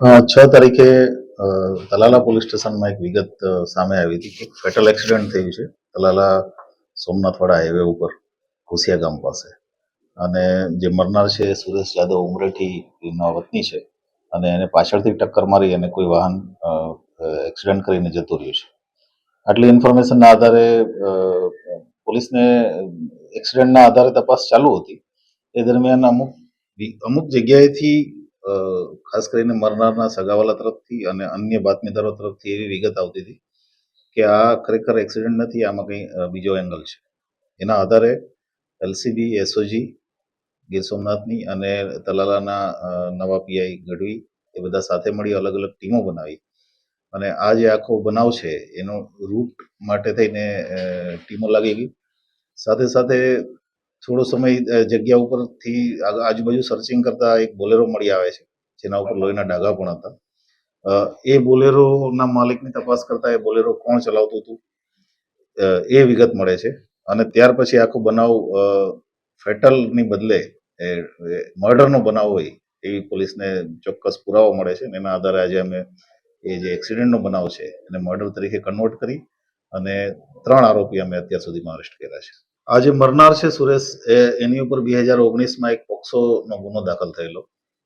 છ તારીખે તલાલા પોલીસ સ્ટેશનમાં એક વિગત સામે આવી હતી કે ફેટલ એક્સિડન્ટ થયું છે. તલાલા સોમનાથવાડા હાઈવે ઉપર, ઘોસિયા ગામ પાસે. અને જે મરનાર છે સુરેશ યાદવ ઉમરેઠીના વતની છે. અને એને પાછળથી ટક્કર મારી અને કોઈ વાહન એક્સિડન્ટ કરીને જતું રહ્યું છે. આટલી ઇન્ફોર્મેશનના આધારે પોલીસને એક્સિડન્ટના આધારે તપાસ ચાલુ હતી. એ દરમિયાન અમુક અમુક જગ્યાએથી ખાસ કરીને મરનારના સગાવાલા તરફથી અને અન્ય બાતમીદારો તરફથી એવી વિગત આવતી હતી કે આ ખરેખર એક્સિડન્ટ નથી, આમાં કંઈ બીજો એંગલ છે. એના આધારે એલસીબી, એસઓજી, ગીર સોમનાથની અને તલાલાના નવા પીઆઈ ગઢવી એ બધા સાથે મળી અલગ અલગ ટીમો બનાવી અને આ જે આખો બનાવ છે, એનો રૂટ માટે થઈને ટીમો લાગી ગઈ. સાથે સાથે થોડો સમય જગ્યા ઉપરથી આજુબાજુ સર્ચિંગ કરતા એક બોલેરો મળી આવે છે, જેના ઉપર લોહીના ડાઘા પણ હતા. એ બોલેરોના માલિકની તપાસ કરતા એ બોલેરો કોણ ચલાવતું હતું? એ વિગત મળે છે. અને ત્યાર પછી આખો બનાવ ફેટલની બદલે મર્ડરનો બનાવ હોય, એવી પોલીસને ચોક્કસ પુરાવો મળે છે. એના આધારે આજે અમે એ જે એક્સિડન્ટનો બનાવ છે, એને મર્ડર તરીકે કન્વર્ટ કરી અને ત્રણ આરોપી અમે અત્યાર સુધીમાં અરેસ્ટ કર્યા છે. આ જે મરનાર છે સુરેશ, એ એની ઉપર બે હજાર ઓગણીસમાં એક પોક્સોનો ગુનો દાખલ થયેલો.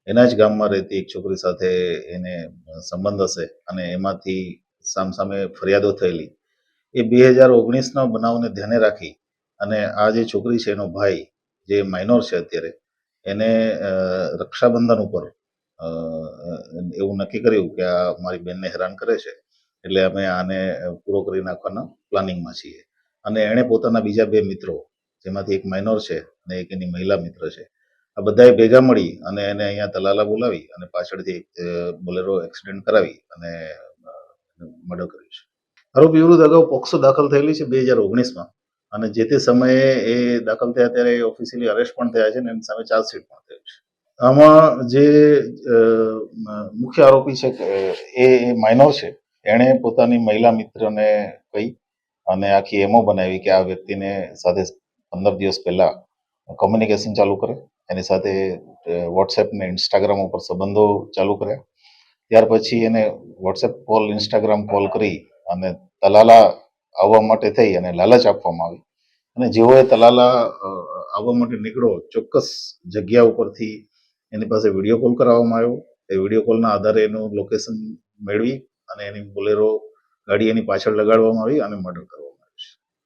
એના જ ગામમાં રહેતી એક છોકરી સાથે એને સંબંધ હશે અને એમાંથી સામસામે ફરિયાદો થયેલી. એ બે હજાર ઓગણીસના બનાવને ધ્યાને રાખી અને આ જે છોકરી છે એનો ભાઈ, જે માઇનોર છે અત્યારે, એને રક્ષાબંધન ઉપર એવું નક્કી કર્યું કે આ મારી બેનને હેરાન કરે છે. એટલે અમે આને પૂરો કરી નાખવાના પ્લાનિંગમાં છીએ. અને એણે પોતાના બીજા બે મિત્રો, જેમાંથી એક માઇનોર છે અને એક એની મહિલા મિત્ર છે, આ બધાએ ભેગા મળી અને એને અહીંયા તલાલા બોલાવી અને પાછળથી બોલેરો એક્સિડન્ટ કરાવી અને મર્ડર કર્યું છે. આરોપી વિરુદ્ધ અગાઉ પોક્સો દાખલ થયેલી છે બે હજાર ઓગણીસમાં અને જે તે સમયે એ દાખલ થયા ત્યારે ઓફિશિયલી અરેસ્ટ પણ થયા છે અને એની સામે ચાર્જશીટ પણ થયું છે. આમાં જે મુખ્ય આરોપી છે એ માઇનોર છે. એણે પોતાની મહિલા મિત્રને કહી અને આખી એમો બનાવી કે આ વ્યક્તિને સાથે પંદર દિવસ પહેલા કોમ્યુનિકેશન ચાલુ કરે, એની સાથે વોટ્સએપ ને ઇન્સ્ટાગ્રામ ઉપર સંબંધો ચાલુ કર્યા. ત્યાર પછી એને વોટ્સએપ કોલ ઇન્સ્ટાગ્રામ કોલ કરી અને તલાલા આવવા માટે થઈ અને લાલચ આપવામાં આવી. અને જેઓએ તલાલા આવવા માટે નીકળો ચોક્કસ જગ્યા ઉપરથી એની પાસે વીડિયો કોલ કરાવવામાં આવ્યો. એ વીડિયો કોલના આધારે એનું લોકેશન મેળવી અને એની બોલેરો ગાડી એની પાછળ લગાડવામાં આવી અને મર્ડર કરવામાં